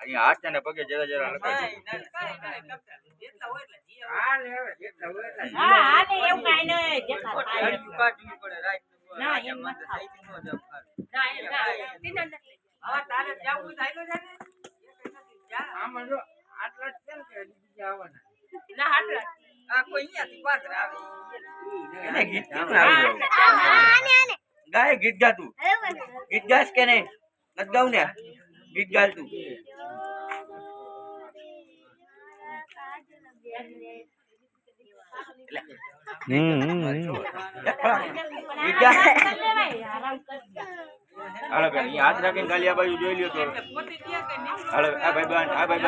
અહીંયા હાથ ને પગે જરા જરા આવડે? ગાય ગીત ગાતું? ગીત ગાસ કે નહીં? નથી ગાવું ને? ગીત ગાતું હાલો ભાઈ હાથ રાખીને ખાલી આ બાજુ જોઈ લ્યો તો આ ભાઈ આ ભાઈ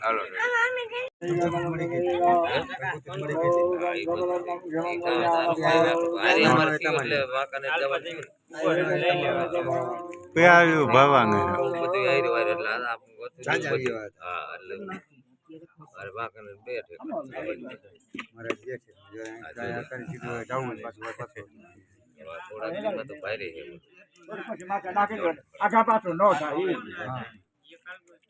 હાલો પેલું ભવાનું રસમાહ સત્યનારાયણો ભાવિસવેરાહ સત્યનારાયણો વર્તનેને સત્યનો વેકરિવહારો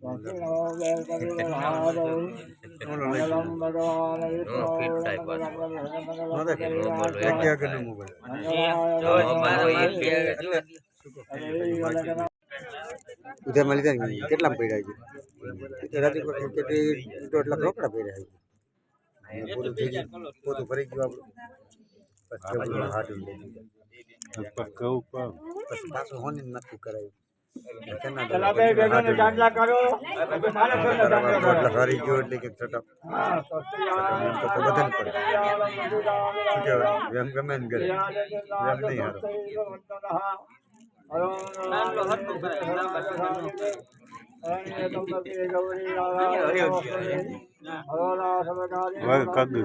ઉધર મળી જાય કેટલા પડ્યા છે રાજકોટ કેટલી એટલા રોકડા છે પૂરું થઈ લીધું પાછું હોની નક્કી કરાયું હરી ગયો એટલે કે છતાં. તો બધાને પડે. શું કહેવાય? એમ ગમે ને કરે. એમ નહીં હારો. ભાઈ કદુ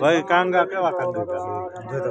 ભાઈ કાંગા કેવા કદુ જો તો